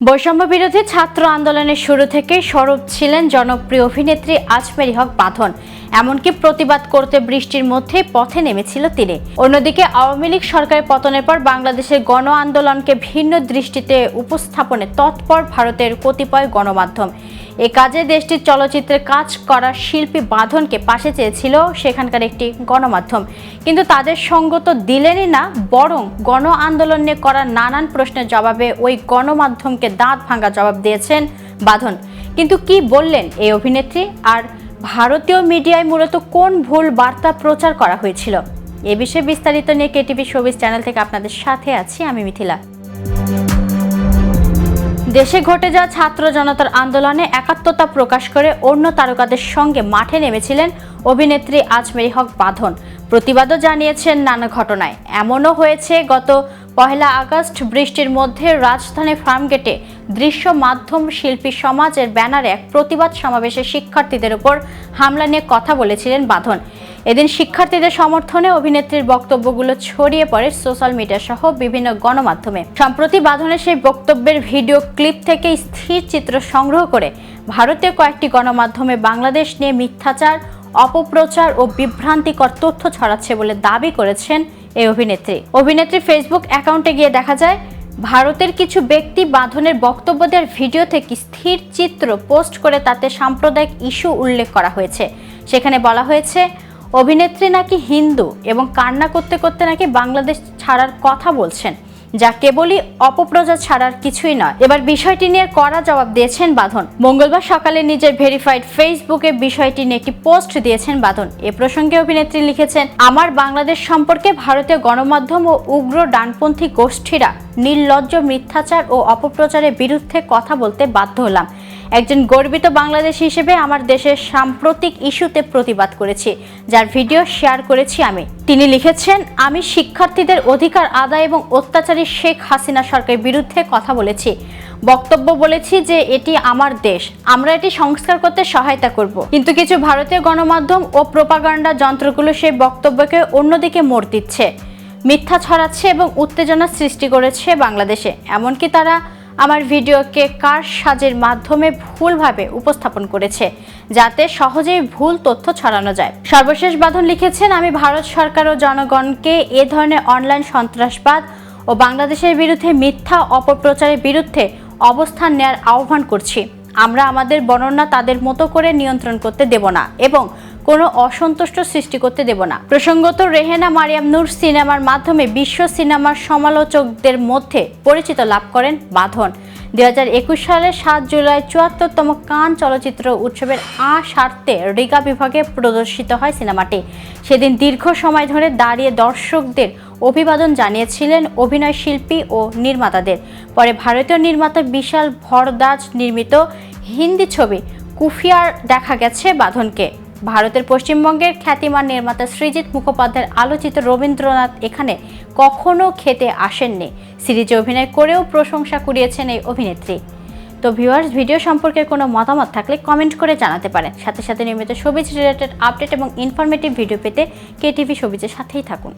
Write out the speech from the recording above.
বৈষম্য বিরোধী ছাত্র আন্দোলনের শুরু থেকে সরব ছিলেন জনপ্রিয় অভিনেত্রী আজমেরি হক বাঁধন। এমনকি প্রতিবাদ করতে বৃষ্টির মধ্যে পথে নেমেছিল তিনি। অন্যদিকে আওয়ামী লীগ সরকারের পতনের পর বাংলাদেশের গণ আন্দোলনকে ভিন্ন দৃষ্টিতে উপস্থাপনে তৎপর ভারতের কতিপয় গণমাধ্যম। এ কাজে দেশটির চলচ্চিত্রে কাজ করা শিল্পী বাঁধনকে পাশে চেয়েছিল সেখানকার একটি গণমাধ্যম। কিন্তু তাদের সঙ্গ তো দিলেনই না, বরং গণ আন্দোলন নিয়ে করা নানান প্রশ্নের জবাবে ওই গণমাধ্যমকে দাঁত ভাঙা জবাব দিয়েছেন বাঁধন। কিন্তু কি বললেন এই অভিনেত্রী? আর ভারতীয় মিডিয়ায় মূলত কোন ভুল বার্তা প্রচার করা হয়েছিল? এ বিষয়ে বিস্তারিত নিয়ে কেটিভি শোবিজ চ্যানেল থেকে আপনাদের সাথে আছি আমি মিথিলা। দেশে ঘটে যাওয়া ছাত্র জনতার আন্দোলনে একাত্মতা প্রকাশ করে অন্য তারকাদের সঙ্গে মাঠে নেমেছিলেন অভিনেত্রী আজমেরি হক বাঁধন। প্রতিবাদও জানিয়েছেন নানা ঘটনায়। এমনও হয়েছে, গত পহেলা আগস্ট বৃষ্টির মধ্যে রাজধানী ফার্মগেটে দৃশ্য মাধ্যম শিল্পী সমাজের ব্যানারে এক প্রতিবাদ সমাবেশে শিক্ষার্থীদের উপর হামলা নিয়ে কথা বলেছিলেন বাঁধন। এদিন শিক্ষার্থীদের সমর্থনে অভিনেত্রীর বক্তব্যগুলো ছড়িয়ে পড়ে সোশ্যাল মিডিয়া সহ বিভিন্ন গণমাধ্যমে। সম্প্রতি বাঁধনের সেই বক্তব্যের ভিডিও ক্লিপ থেকে স্থির চিত্র সংগ্রহ করে ভারতীয় কয়েকটি গণমাধ্যমে বাংলাদেশ নিয়ে মিথ্যাচার, অপপ্রচার ও বিভ্রান্তিকর তথ্য ছড়াচ্ছে বলে দাবি করেছেন এই অভিনেত্রী। অভিনেত্রী ফেসবুক অ্যাকাউন্টে গিয়ে দেখা যায়, ভারতের কিছু ব্যক্তি বাঁধনের বক্তব্য দেওয়ার ভিডিও থেকে স্থির চিত্র পোস্ট করে তাতে সাম্প্রদায়িক ইস্যু উল্লেখ করা হয়েছে। সেখানে বলা হয়েছে অভিনেত্রী নাকি হিন্দু এবং কান্না করতে করতে নাকি বাংলাদেশ ছাড়ার কথা বলছেন, যা কেবলই অপপ্রচার ছাড়ার কিছুই নয়। এবার বিষয়টি নিয়ে কড়া জবাব দিয়েছেন বাঁধন। মঙ্গলবার সকালে নিজের ভেরিফাইড ফেসবুকে বিষয়টি নিয়ে একটি পোস্ট দিয়েছেন বাঁধন। এ প্রসঙ্গে অভিনেত্রী লিখেছেন, আমার বাংলাদেশ সম্পর্কে ভারতীয় গণমাধ্যম ও উগ্র ডানপন্থী গোষ্ঠীরা নির্লজ্জ মিথ্যাচার ও অপপ্রচারের বিরুদ্ধে কথা বলতে বাধ্য হলাম। একজন গর্বিত বাংলাদেশী হিসেবে আমার দেশের সাম্প্রতিক ইস্যুতে প্রতিবাদ করেছি। যার ভিডিও শেয়ার করেছি আমি। তিনি লিখেছেন, আমি শিক্ষার্থীদের অধিকার আদায় এবং অত্যাচারী শেখ হাসিনা সরকারের বিরুদ্ধে কথা বলেছি। বক্তব্য বলেছি যে এটি আমার দেশ। আমরা এটি সংস্কার করতে সহায়তা করব। কিন্তু কিছু ভারতীয় গণমাধ্যম ও প্রোপাগান্ডা যন্ত্রগুলো সেই বক্তব্যকে অন্যদিকে মোড় দিচ্ছে। মিথ্যা ছড়াচ্ছে এবং উত্তেজনা সৃষ্টি করেছে বাংলাদেশে। এমনকি তারা আমার ভিডিওকে কার সাজের মাধ্যমে ভুলভাবে উপস্থাপন করেছে, যাতে সহজেই ভুল তথ্য ছড়ানো যায়? সর্বশেষ বাঁধন লিখেছেন, আমি ভারত সরকার ও জনগণকে এ ধরনের অনলাইন সন্ত্রাসবাদ ও বাংলাদেশের বিরুদ্ধে মিথ্যা অপপ্রচারের বিরুদ্ধে অবস্থান নেয়ার আহ্বান করছি। আমরা আমাদের বর্ণনা তাদের মতো করে নিয়ন্ত্রণ করতে দেব না এবং কোনো অসন্তুষ্ট সৃষ্টি করতে দেব না। প্রসঙ্গত রেহেনা মারিয়াম নূর সিনেমার মাধ্যমে বিশ্ব সিনেমার সমালোচকদের মধ্যে পরিচিত লাভ করেন বাঁধন একুশ সালের সাত জুলাই চুয়াত্তরতম কান চলচ্চিত্র উৎসবের আ স্বার্থে রিগা বিভাগে প্রদর্শিত হয় সিনেমাটি। সেদিন দীর্ঘ সময় ধরে দাঁড়িয়ে দর্শকদের অভিবাদন জানিয়েছিলেন অভিনয় শিল্পী ও নির্মাতাদের। পরে ভারতীয় নির্মাতা বিশাল ভরদাজ নির্মিত হিন্দি ছবি কুফিয়ার দেখা গেছে বাঁধনকে। ভারতের পশ্চিমবঙ্গের খ্যাতিমান নির্মাতা সৃজিৎ মুখোপাধ্যায়ের আলোচিত রবীন্দ্রনাথ এখানে কখনো খেতে আসেননি। সিরিজে অভিনয় করেও প্রশংসা কুড়িয়েছেন এই অভিনেত্রী। তো ভিউয়ার্স ভিডিও সম্পর্কে কোনো মতামত থাকলে কমেন্ট করে জানাতে পারেন। সাথে সাথে নিয়মিত সবিজ রিলেটেড আপডেট এবং ইনফরমেটিভ ভিডিও পেতে কেটিভি সবিজের সাথেই থাকুন।